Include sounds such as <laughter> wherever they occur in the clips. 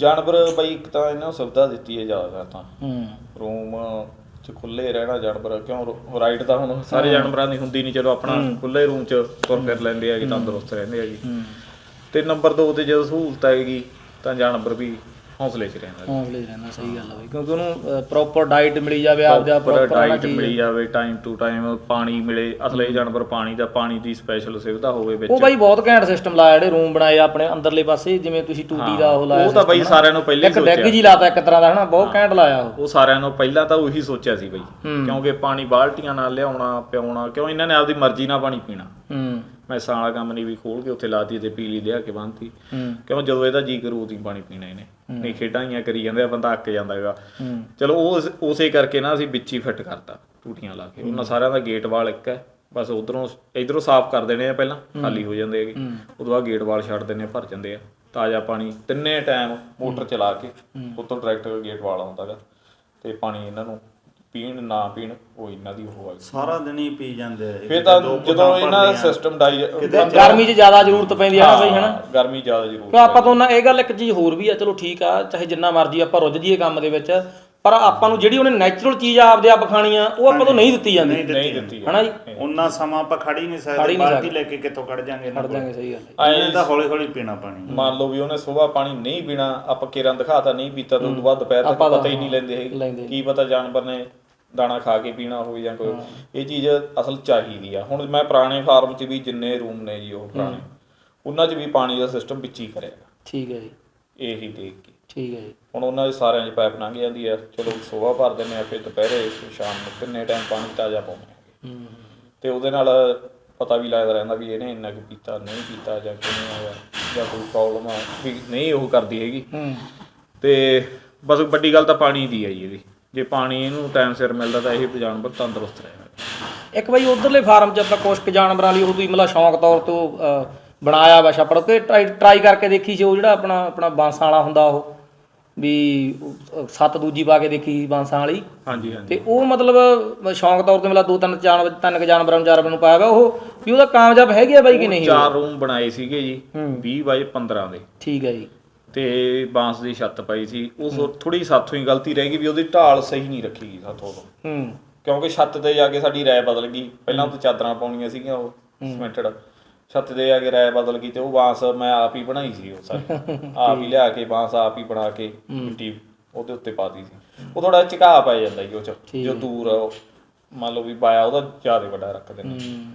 ਜਾਨਵਰ ਬਈ ਇੱਕ ਤਾਂ ਇਹਨਾਂ ਨੂੰ ਸੁਵਿਧਾ ਦਿੱਤੀ ਹੈ ਜ਼ਿਆਦਾ ਤਾਂ। ਹੂੰ। ਰੂਮ ਚ ਖੁੱਲੇ ਰਹਿਣਾ ਜਾਨਵਰ ਕਿਉਂ ਰਾਈਟ ਤਾਂ ਹੁਣ ਸਾਰੇ ਜਾਨਵਰਾਂ ਦੀ ਹੁੰਦੀ ਨਹੀਂ ਚਲੋ ਆਪਣਾ ਖੁੱਲੇ ਰੂਮ ਚ ਤੁਰ ਫਿਰ ਲੈਂਦੇ ਹੈਗੇ ਤੰਦਰੁਸਤ ਰਹਿੰਦੇ ਹੈਗੇ ਹੂੰ। ਤੇ ਨੰਬਰ 2 ਤੇ ਜਦੋਂ ਸਹੂਲਤ ਆਏਗੀ ਤਾਂ ਜਾਨਵਰ ਵੀ ਹੌਸਲੇ 'ਚ ਰਹਿੰਦਾ ਹੌਸਲੇ 'ਚ ਰਹਿਣਾ ਸਹੀ ਗੱਲ ਆ ਬਈ। ਕਿਉਂਕਿ ਉਹਨੂੰ ਪ੍ਰੋਪਰ ਡਾਈਟ ਮਿਲੀ ਜਾਵੇ ਆਪਦਾ ਪ੍ਰੋਪਰ ਪ੍ਰੋਪਰ ਡਾਈਟ ਮਿਲੀ ਜਾਵੇ ਟਾਈਮ ਟੂ ਟਾਈਮ ਪਾਣੀ ਮਿਲੇ ਅਸਲੇ ਜਾਨਵਰ ਪਾਣੀ ਦਾ ਪਾਣੀ ਦੀ ਸਪੈਸ਼ਲ ਸੁਵਿਧਾ ਹੋਵੇ ਵਿੱਚ। ਉਹ ਬਾਈ ਬਹੁਤ ਘੈਂਟ ਸਿਸਟਮ ਲਾਇਆ ਜਿਹੜੇ ਰੂਮ ਬਣਾਏ ਆ ਆਪਣੇ ਅੰਦਰਲੇ ਪਾਸੇ ਜਿਵੇਂ ਤੁਸੀਂ ਟੂਟੀ ਦਾ ਉਹ ਲਾਇਆ ਉਹ ਤਾਂ ਬਈ ਸਾਰਿਆਂ ਨੂੰ ਪਹਿਲਾਂ ਹੀ ਇੱਕ ਡੈਗ ਜੀ ਲਾਤਾ ਇੱਕ ਤਰ੍ਹਾਂ ਦਾ ਹਨਾ? ਬਹੁਤ ਘੈਂਟ ਲਾਇਆ ਉਹ। ਉਹ ਸਾਰਿਆਂ ਨੂੰ ਪਹਿਲਾਂ ਤਾਂ ਉਹੀ ਸੋਚਿਆ ਸੀ ਬਈ। ਕਿਉਂਕਿ ਪਾਣੀ ਬਾਲਟੀਆਂ ਨਾਲ ਲਿਆਉਣਾ ਪਿਆਉਣਾ ਕਿਉਂ ਇਹਨਾਂ ਨੇ ਆਪਦੀ ਮਰਜ਼ੀ ਨਾਲ ਪਾਣੀ ਪੀਣਾ। ਹੂੰ। ਮੈਸਾਂ ਵਾਲਾ ਕੰਮ ਨਹੀਂ ਵੀ ਖੋਲ ਕੇ ਉੱਥੇ ਲਾਤੀ ਤੇ ਪੀ ਲਈ ਲਿਆ ਕੇ ਬੰਨਤੀ। ਕਿਉਂ ਜਦੋਂ ਇਹਦਾ ਜੀ ਕਰੂ ਉਦੋਂ ਪਾਣੀ ਪੀਣਾ ਇਹਨੇ। ਨਹੀਂ ਖੇਡਾਂ ਹੀ ਕਰੀ ਜਾਂਦੇ ਆ ਬੰਦਾ ਅੱਕ ਜਾਂਦਾ ਹੈਗਾ। ਚਲੋ ਉਹ ਉਸ- ਕਰਕੇ ਨਾ ਅਸੀਂ ਵਿੱਚ ਹੀ ਫਿੱਟ ਕਰਤਾ ਟੂਟੀਆਂ ਲਾ ਕੇ। ਉਹਨਾਂ ਸਾਰਿਆਂ ਦਾ ਗੇਟ ਵਾਲ ਇੱਕ ਹੈ। ਬਸ ਉਧਰੋਂ ਇਧਰੋਂ ਸਾਫ਼ ਕਰ ਦੇਣੇ ਆ ਪਹਿਲਾਂ ਖਾਲੀ ਹੋ ਜਾਂਦੇ ਹੈਗੇ। ਉਦੋਂ ਬਾਅਦ ਗੇਟ ਵਾਲ ਛੱਡ ਦਿੰਦੇ ਆ ਭਰ ਜਾਂਦੇ ਆ। ਤਾਜ਼ਾ ਪਾਣੀ ਤਿੰਨੇ ਟਾਈਮ ਮੋਟਰ ਚਲਾ ਕੇ ਉੱਤੋਂ ਡਾਇਰੈਕਟ ਗੇਟ ਵਾਲ ਆਉਂਦਾਗਾ ਤੇ ਪਾਣੀ ਇਹਨਾਂ ਨੂੰ ਪੀਣ ਨਾ ਪੀਣ ਉਹ ਇਹਨਾਂ ਦੀ ਉਹ ਹੈ ਸਾਰਾ ਦਿਨ ਹੀ ਪੀ ਜਾਂਦੇ ਆ ਫਿਰ ਤਾਂ ਜਦੋਂ ਇਹਨਾਂ ਦਾ ਸਿਸਟਮ ਡਾਈ ਗਰਮੀ 'ਚ ਜ਼ਿਆਦਾ ਜ਼ਰੂਰਤ ਪੈਂਦੀ ਆ ਨਾ ਬਈ ਹਨਾ? ਗਰਮੀ ਜ਼ਿਆਦਾ ਜ਼ਰੂਰ ਕਿ ਆਪਾਂ ਤੋਂ ਨਾ ਇਹ ਗੱਲ ਇੱਕ ਚੀਜ਼ ਹੋਰ ਵੀ ਆ ਚਲੋ ਠੀਕ ਆ ਚਾਹੇ ਜਿੰਨਾ ਮਰਜ਼ੀ ਆਪਾਂ ਰੁੱਝ ਜੀਏ ਕੰਮ ਦੇ ਵਿੱਚ ਪਰ ਆਪਾਂ ਨੂੰ ਜਿਹੜੀ ਉਹਨੇ ਨੈਚੁਰਲ ਚੀਜ਼ ਆਪਦੇ ਆਪ ਖਾਣੀ ਆ ਉਹ ਆਪਾਂ ਤੋਂ ਨਹੀਂ ਦਿੱਤੀ ਜਾਂਦੀ। ਨਹੀਂ ਦਿੱਤੀ ਹਨਾ ਜੀ? ਉਹਨਾਂ ਸਮਾਂ ਆਪਾਂ ਖੜ ਹੀ ਨਹੀਂ ਸਕਦੇ ਬਾਲਟੀ ਲੈ ਕੇ ਕਿੱਥੋਂ ਕੱਢ ਜਾਾਂਗੇ ਕਰ ਦਾਂਗੇ ਸਹੀ ਗੱਲ ਹੈ। ਇਹਨਾਂ ਦਾ ਹੌਲੀ ਹੌਲੀ ਪੀਣਾ ਪਾਣੀ। ਮੰਨ ਲਓ ਵੀ ਉਹਨੇ ਸਵੇਰ ਪਾਣੀ ਨਹੀਂ ਪੀਣਾ ਆਪਾਂ ਕਿਰਾਂ ਦਿਖਾਤਾ ਨਹੀਂ ਪੀਤਾ ਤਾਂ ਬਾਅਦ ਦੁਪਹਿਰ ਤੱਕ ਪਤਾ ਹੀ ਨਹੀਂ ਲੈਂਦੇ ਹੈਗੇ। ਲੈਂਦੇ ਕੀ ਪਤਾ ਜਾਨਵਰ ਨੇ ਦਾਣਾ ਖਾ ਕੇ ਪੀਣਾ ਹੋਵੇ ਜਾਂ ਕੋਈ ਇਹ ਚੀਜ਼ ਅਸਲ ਚਾਹੀਦੀ ਆ। ਹੁਣ ਮੈਂ ਪੁਰਾਣੇ ਫਾਰਮ 'ਚ ਵੀ ਜਿੰਨੇ ਰੂਮ ਨੇ ਜੀ ਉਹ ਪੁਰਾਣੇ ਉਹਨਾਂ 'ਚ ਵੀ ਪਾਣੀ ਦਾ ਸਿਸਟਮ ਵਿੱਚ ਹੀ ਕਰਿਆ ਠੀਕ ਹੈ ਜੀ। ਇਹੀ ਦੇਖ ਕੇ। ਠੀਕ ਹੈ ਜੀ। ਹੁਣ ਉਹਨਾਂ ਦੇ ਸਾਰਿਆਂ 'ਚ ਪਾਈਪ ਲੰਘ ਜਾਂਦੀ ਆ। ਚਲੋ ਸਵੇਰ ਭਰ ਦਿੰਦੇ ਆ ਫਿਰ ਦੁਪਹਿਰੇ ਸ਼ਾਮ ਨੂੰ ਤਿੰਨੇ ਟਾਈਮ ਪਾਣੀ ਤਾਜ਼ਾ ਪਾਉਂਦੇ ਆ। ਹੂੰ। ਤੇ ਉਹਦੇ ਨਾਲ ਪਤਾ ਵੀ ਲੱਗਦਾ ਰਹਿੰਦਾ ਵੀ ਇਹਨੇ ਇੰਨਾ ਕੁ ਪੀਤਾ ਨਹੀਂ ਪੀਤਾ ਜਾਂ ਕਿਵੇਂ ਹੋਇਆ ਜਾਂ ਕੋਈ ਪ੍ਰੋਬਲਮ ਆ। ਵੀ ਨਹੀਂ ਉਹ ਕਰਦੀ ਹੈਗੀ। ਹੂੰ। ਤੇ ਬਸ ਵੱਡੀ ਗੱਲ ਤਾਂ ਪਾਣੀ ਦੀ ਹੈ ਜੀ ਇਹਦੀ। ਜੇ ਪਾਣੀ ਇਹਨੂੰ ਟਾਈਮ ਸਿਰ ਮਿਲਦਾ ਤਾਂ ਇਹ ਜਾਨਵਰ ਤੰਦਰੁਸਤ ਰਹੇਗਾ ਇੱਕ ਬਈ ਉਧਰਲੇ ਫਾਰਮ 'ਚ ਆਪਾਂ ਕੁਛ ਕੁ ਜਾਨਵਰਾਂ ਲਈ ਉਹ ਤੁਸੀਂ ਮਤਲਬ ਸ਼ੌਂਕ ਤੌਰ ਤੋਂ ਬਣਾਇਆ ਵਾ ਛੱਪੜ ਕੇ ਟਰਾਈ ਕਰਕੇ ਦੇਖੀ ਸੀ ਉਹ ਜਿਹੜਾ ਆਪਣਾ ਆਪਣਾ ਬਾਂਸਾਂ ਵਾਲਾ ਹੁੰਦਾ ਉਹ ਵੀ ਸੱਤ ਦੂਜੀ ਪਾ ਕੇ ਦੇਖੀ ਬਾਂਸਾਂ ਵਾਲੀ। ਹਾਂਜੀ ਹਾਂਜੀ। ਤੇ ਉਹ ਮਤਲਬ ਸ਼ੌਂਕ ਤੌਰ ਤੇ ਮਤਲਬ ਦੋ ਤਿੰਨ ਜਾਨਵਰ ਤਿੰਨ ਕੁ ਜਾਨਵਰਾਂ ਨੂੰ ਚਾਰ ਨੂੰ ਪਾਇਆ ਵਾ ਉਹ ਵੀ ਉਹਦਾ ਕਾਮਯਾਬ ਹੈਗੀ ਆ ਬਾਈ ਕਿ ਨਹੀਂ? ਚਾਰ ਰੂਮ ਬਣਾਏ ਸੀਗੇ ਜੀ ਹੂੰ। 20 ਬਾਈ 15 ਦੇ। ਠੀਕ ਹੈ ਜੀ। ਤੇ ਬਾਂਸ ਦੀ ਛੱਤ ਪਾਈ ਸੀ ਉਹ ਥੋੜੀ ਸਾਥੋਂ ਹੀ ਗਲਤੀ ਰਹਿ ਗਈ ਵੀ ਉਹਦੀ ਢਾਲ ਸਹੀ ਨਹੀਂ ਰੱਖੀ ਗਈ ਸਾਥੋਂ ਹੂੰ। ਕਿਉਂਕਿ ਛੱਤ ਤੇ ਜਾ ਕੇ ਸਾਡੀ ਰਾਏ ਬਦਲ ਗਈ। ਪਹਿਲਾਂ ਉਹ ਚਾਦਰਾਂ ਪਾਉਣੀਆਂ ਸੀਗੀਆਂ ਉਹ ਸਿਮੈਂਟਡ। ਛੱਤ ਤੇ ਜਾ ਕੇ ਰਾਏ ਬਦਲ ਗਈ ਤੇ ਉਹ ਬਾਂਸ ਮੈਂ ਆਪ ਹੀ ਬਣਾਈ ਸੀ ਉਹ ਸਾਰੀ। <laughs> ਆਪ ਹੀ ਲਿਆ ਕੇ ਬਾਂਸ ਆਪ ਹੀ ਬਣਾ ਕੇ ਮਿੱਟੀ ਉਹਦੇ ਉੱਤੇ ਪਾਤੀ ਸੀ। ਉਹ ਥੋੜਾ ਝੁਕਾ ਪੈ ਜਾਂਦਾ ਜੀ ਉਹ ਚ ਜੋ ਦੂਰ ਮੰਨ ਲਓ ਵੀ ਬਾਇਆ ਉਹਦਾ ਜ਼ਿਆਦਾ ਵੱਡਾ ਰੱਖ ਦਿੰਦੇ ਹੂੰ।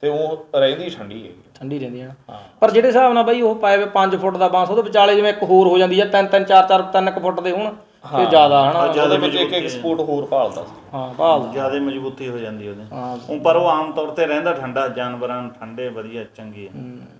ਤੇ ਉਹ ਰਹਿੰਦੀ ਠੰਡੀ ਹੈਗੀ। ਠੰਡੀ ਰਹਿੰਦੀ ਹੈ। ਨਾ। ਪਰ ਜਿਹੜੇ ਹਿਸਾਬ ਨਾਲ ਬਾਈ ਉਹ ਪਾਏ ਵੇ 5 ਫੁੱਟ ਦਾ ਬਾਂਸ ਉਹਦੇ ਵਿਚਾਲੇ ਜਿਵੇਂ ਇੱਕ ਹੋਰ ਹੋ ਜਾਂਦੀ ਹੈ 3 3 4 4 3 ਫੁੱਟ ਦੇ ਹੋਣ ਤੇ ਜ਼ਿਆਦਾ ਹਨਾ। ਉਹਦੇ ਵਿੱਚ ਇੱਕ ਇੱਕ ਸਪੋਰਟ ਹੋਰ ਭਾਲਦਾ ਹਾਂ ਭਾਲ ਜ਼ਿਆਦਾ ਮਜ਼ਬੂਤੀ ਹੋ ਜਾਂਦੀ ਉਹਦੇ। ਪਰ ਉਹ ਆਮ ਤੌਰ ਤੇ ਰਹਿੰਦਾ ਠੰਡਾ ਜਾਨਵਰਾਂ ਨੂੰ ਠੰਡੇ ਵਧੀਆ ਚੰਗੇ। ਆ।